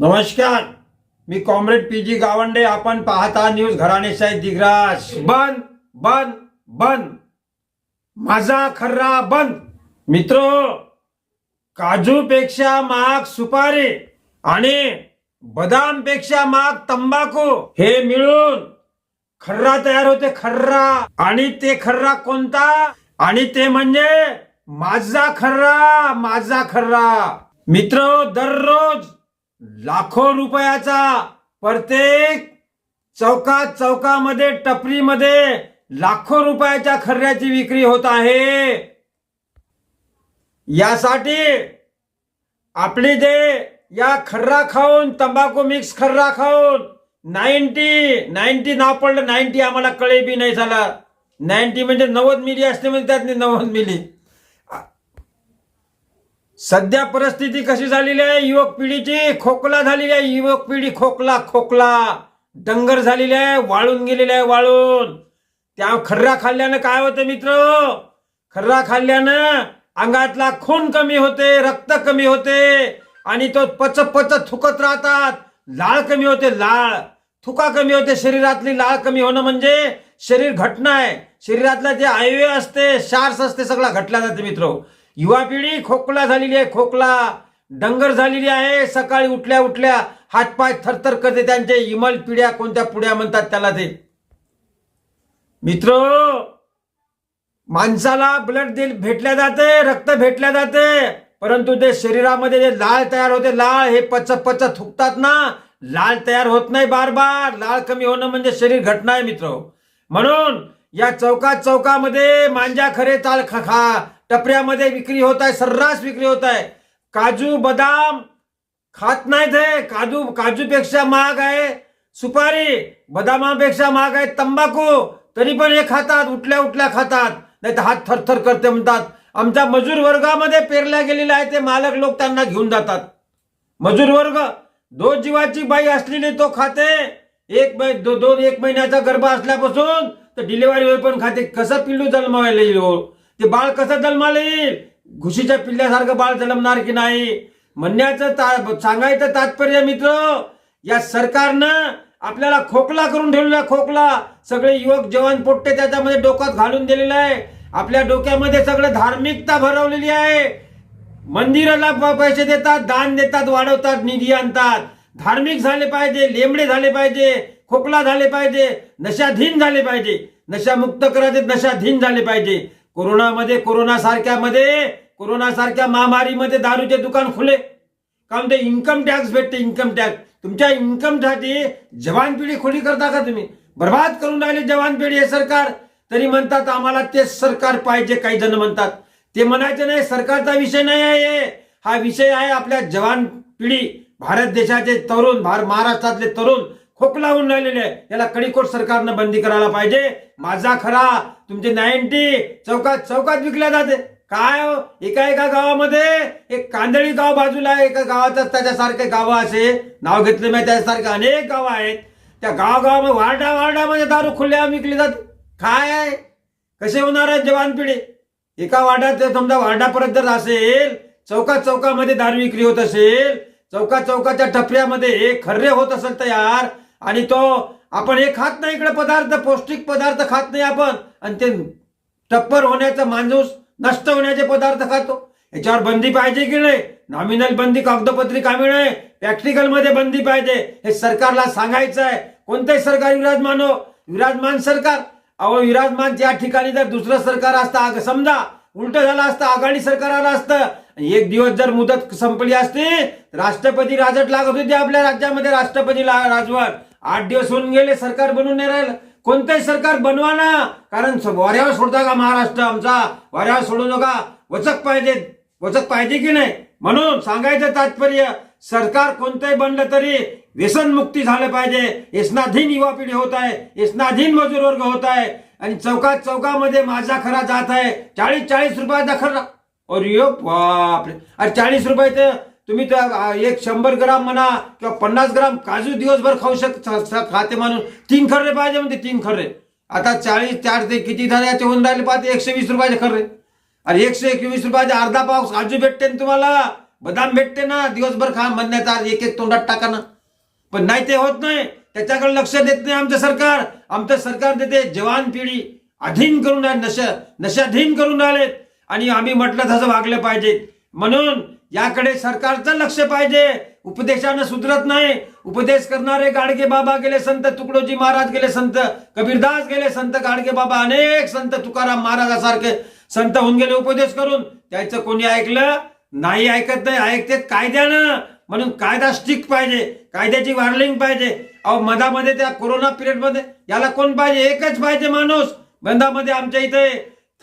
नमस्कार मी comrade P G Gawande आपण पाहता न्यूज घराणेशाही दिग्रास. बंद बंद बंद. माझा खर्रा बंद. मित्र काजूपेक्षा महाग सुपारी आणि बदामपेक्षा महाग तंबाखू हे मिळून खर्रा तयार होते खर्रा. आणि ते खर्रा कोणता? आणि ते म्हणजे माझा खर्रा माझा खर्रा. मित्र दररोज लाखो रुपयाचा प्रत्येक चौकात चौकामध्ये टपरीमध्ये लाखो रुपयाच्या खर्याची विक्री होत आहे. यासाठी आपली जे या खर्रा खाऊन तंबाखू मिक्स खर्रा खाऊन नाईन्टी नाईन्टी नाव पडलं नाईन्टी आम्हाला कळे बी नाही झाला. नाईन्टी म्हणजे नव्वद मिली असते म्हणजे त्यातली नव्वद मिली. सध्या परिस्थिती कशी झालेली आहे? युवक पिढीची खोकला झालेली आहे. युवक पिढी खोकला खोकला. डंगर झालेली आहे वाळून गेलेली आहे वाळून. त्या खर्रा खाल्ल्यानं काय होतं मित्र? खर्रा खाल्ल्यानं अंगातला खून कमी होते रक्त कमी होते आणि तो पच पच थुकत राहतात. लाळ कमी होते लाळ. थुका कमी होते शरीरातली लाळ कमी होणं म्हणजे शरीर घटना आहे. शरीरातला जे आयव्य असते शार्स असते सगळा घटला जाते मित्र. युवा पिढी खोकला झालेली आहे खोकला. डंगर झालेली आहे सकाळी उठल्या उठल्या हातपाय थरथर करते त्यांचे. इमल पिढ्या कोणत्या पुढ्या म्हणतात त्याला ते. मित्र माणसाला ब्लड दिल भेटल्या जाते रक्त भेटल्या जाते. परंतु ते शरीरामध्ये जे लाळ तयार होते लाळ हे पच पच थुकतात ना. लाळ तयार होत नाही बार बार लाळ कमी होणं म्हणजे शरीर घटना आहे मित्र. म्हणून या चौकात चौकामध्ये मांजा खरे चाल खा खा. टपऱ्यामध्ये विक्री होत आहे सर्रास विक्री होत आहे. काजू बदाम खात नाहीत हे. काजू काजूपेक्षा महाग आहे. सुपारी बदामापेक्षा महाग आहे. तंबाखू तरी पण हे खातात उठल्या उठल्या खातात. नाही तर हात थरथर करते म्हणतात. आमच्या मजूर वर्गामध्ये पेरल्या गेलेले आहे ते मालक लोक त्यांना घेऊन जातात. मजूर वर्ग दोन जीवाची बाई असलेली तो खाते. एक दोन दो- दोन एक महिन्याचा गर्भ असल्यापासून तर डिलिव्हरी पण खाते. कसं पिल्लू जन्मायला येईल हो? ते बाळ कसं जन्माला? येईल घुशीच्या पिल्ल्यासारखं बाळ जन्मणार की नाही? म्हणण्याचं ता- सांगायचं तात्पर्य मित्र या सरकारनं आपल्याला खोकला करून ठेवलेला खोकला. सगळे युवक जवान पोट्टे त्याच्यामध्ये डोक्यात घालून दिलेलं आहे. आपल्या डोक्यामध्ये सगळं धार्मिकता भरवलेली आहे. मंदिराला प- पैसे देतात दान देतात वाढवतात निधी आणतात. धार्मिक झाले पाहिजे लेमडे झाले पाहिजे खोकला झाले पाहिजे नशाधीन झाले पाहिजे. नशामुक्त करायचे नशाधीन झाले पाहिजे. कोरोनामध्ये कोरोना सारख्यामध्ये कोरोना सारख्या महामारीमध्ये दारूचे दुकान खुले. कारण ते इन्कम टॅक्स भेटते इन्कम टॅक्स तुमच्या इन्कमसाठी जवान पिढी खोली करता का तुम्ही? बर्बाद करून राहिले जवान पिढी हे सरकार. तरी म्हणतात आम्हाला तेच सरकार पाहिजे काही जण म्हणतात. ते म्हणायचे नाही सरकारचा विषय नाही आहे हे. हा विषय आहे आपल्या जवान पिढी. भारत देशाचे तरुण भार महाराष्ट्रातले तरुण खोकलावून राहिलेले आहे. याला कडीकोट सरकारनं बंदी करायला पाहिजे. माझा खरा तुमचे नाईन्टी चौकात चौकात विकल्या जाते. काय हो? एका एका गावामध्ये एक कांदळी गाव बाजूला आहे. एका गावातच त्याच्यासारखे गावं असे. नाव घेतले मी त्याच्यासारखे अनेक गावं आहेत. त्या गावगावामध्ये वार्डा वार्डामध्ये दारू खुल्या विकली जाते. काय आहे? कसे होणार आहे जवान पिढी? एका वार्डात जर समजा वार्डापर्यंत जर असेल चौकात चौकामध्ये दारू विक्री होत असेल चौका चौकाच्या टपऱ्यामध्ये हे खर्रे होत असेल तयार आणि तो आपण हे खात नाही इकडे पदार्थ पौष्टिक पदार्थ खात नाही आपण. आणि ते टप्पर होण्याचा माणूस नष्ट होण्याचे पदार्थ खातो. याच्यावर बंदी पाहिजे की नाही? नॉमिनल बंदी कागदपत्री कामी नाही प्रॅक्टिकलमध्ये बंदी पाहिजे. हे सरकारला सांगायचं आहे. कोणतंही सरकार विराजमान हो. विराजमान सरकार. अहो विराजमान ज्या ठिकाणी जर दुसरं सरकार असतं समजा उलट झालं असतं आघाडी सरकार आलं असतं एक दिवस जर मुदत संपली असती राष्ट्रपती राजट लागत होती आपल्या राज्यामध्ये राष्ट्रपती ला- राजवट. आठ दिवस होऊन गेले सरकार बनून नाही राहिलं. कोणतंही सरकार बनवा ना. कारण वाऱ्यावर सोडता का महाराष्ट्र आमचा? वाऱ्यावर सोडू नका. वचक पाहिजे. वचक पाहिजे की नाही? म्हणून सांगायचं तात्पर्य सरकार कोणतंही बनलं तरी व्यसनमुक्ती झालं पाहिजे. व्यसनाधीन युवा पिढी होत आहे. व्यसनाधीन मजूर वर्ग होत आहे. आणि चौकात चौकामध्ये माझा खरा जात आहे. चाळीस चाळीस रुपयाचा खरा अरे यो बापरे. अरे चाळीस रुपयाचं तुम्ही तर एक शंभर ग्राम म्हणा किंवा पन्नास ग्राम काजू दिवसभर खाऊ शक खाते माणूस. तीन खर्रे पाहिजे म्हणते तीन खर्रे. आता चाळीस चार ते किती झाले याचे होऊन राहिले पाहते एकशे वीस रुपयाचे खर्रे. अरे एकशे एकवीस रुपयाचे अर्धा पाव काजू भेटते ना तुम्हाला? बदाम भेटते ना? दिवसभर खा म्हणण्याचा एक एक तोंडात टाका ना. पण नाही ते होत नाही. त्याच्याकडे लक्ष देत नाही आमचं सरकार. आमचं सरकार देते जवान पिढी. अधीन करून राहिले नशा नशाधीन करून राहिलेत. आणि आम्ही म्हटलं तसं वागलं पाहिजे. म्हणून याकडे सरकारचं लक्ष पाहिजे. उपदेशानं सुधरत नाही. उपदेश करणारे गाडगे बाबा गेले संत तुकडोजी महाराज गेले संत कबीरदास गेले संत गाडगे बाबा अनेक संत तुकाराम महाराजासारखे संत होऊन गेले उपदेश करून. त्याचं कोणी ऐकलं? नाही ऐकत नाही. ऐकते कायद्यानं. म्हणून कायदा स्टिक पाहिजे. कायद्याची वार्लिंग पाहिजे. अहो मधामध्ये त्या कोरोना पिरियडमध्ये याला कोण पाहिजे? एकच पाहिजे माणूस. बंदामध्ये आमच्या इथे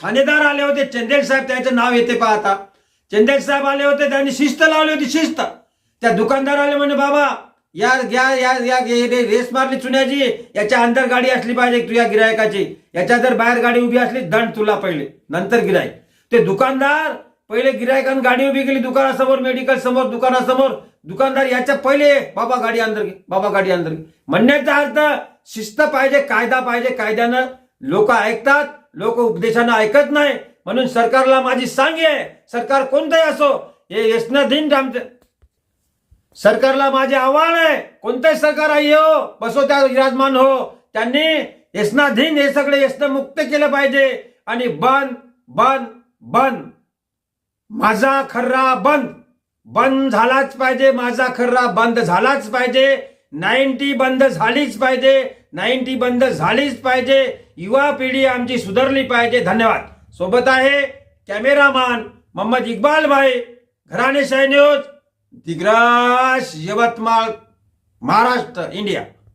ठाणेदार आले होते. चंदेल साहेब त्याचं नाव येते पाहता. चंदेल साहेब आले होते त्यांनी शिस्त लावली होती शिस्त. त्या दुकानदार आले म्हणे बाबा या या या या रे- रेस मारली चुन्याची याच्या अंदर गाडी असली पाहिजे तुझ्या गिरायकाची. याच्या जर बाहेर गाडी उभी असली दंड तुला पहिले नंतर गिरायक ते दुकानदार पहिले गिरायकान गाडी उभी केली दुकानासमोर मेडिकल समोर दुकानासमोर. दुकानदार याच्या पहिले बाबा गाडी अंदर घे बाबा गाडी अंदर घे. म्हणण्याचा अर्थ शिस्त पाहिजे कायदा पाहिजे कायद्यानं लोक ऐकतात लोक उपदेशानं ऐकत नाही. म्हणून सरकारला माझी सांग आहे सरकार कोणतंही असो हे यशनाधीन आमचं सरकारला माझे आव्हान आहे. कोणतंही सरकार आहे हो बसो त्या विराजमान हो. त्यांनी यशनाधीन हे सगळे यशन मुक्त केलं पाहिजे. आणि बंद बंद बंद. माझा खर्रा बंद. बंद झालाच पाहिजे माझा खर्रा बंद झालाच पाहिजे. नाईन्टी बंद झालीच पाहिजे. नाईन्टी बंद झालीच पाहिजे. युवा पिढी आमची सुधारली पाहिजे. धन्यवाद. सोबत आहे कॅमेरामॅन मोहम्मद इक्बाल भाई घराणे शाही न्यूज दिग्राश यवतमाळ महाराष्ट्र इंडिया.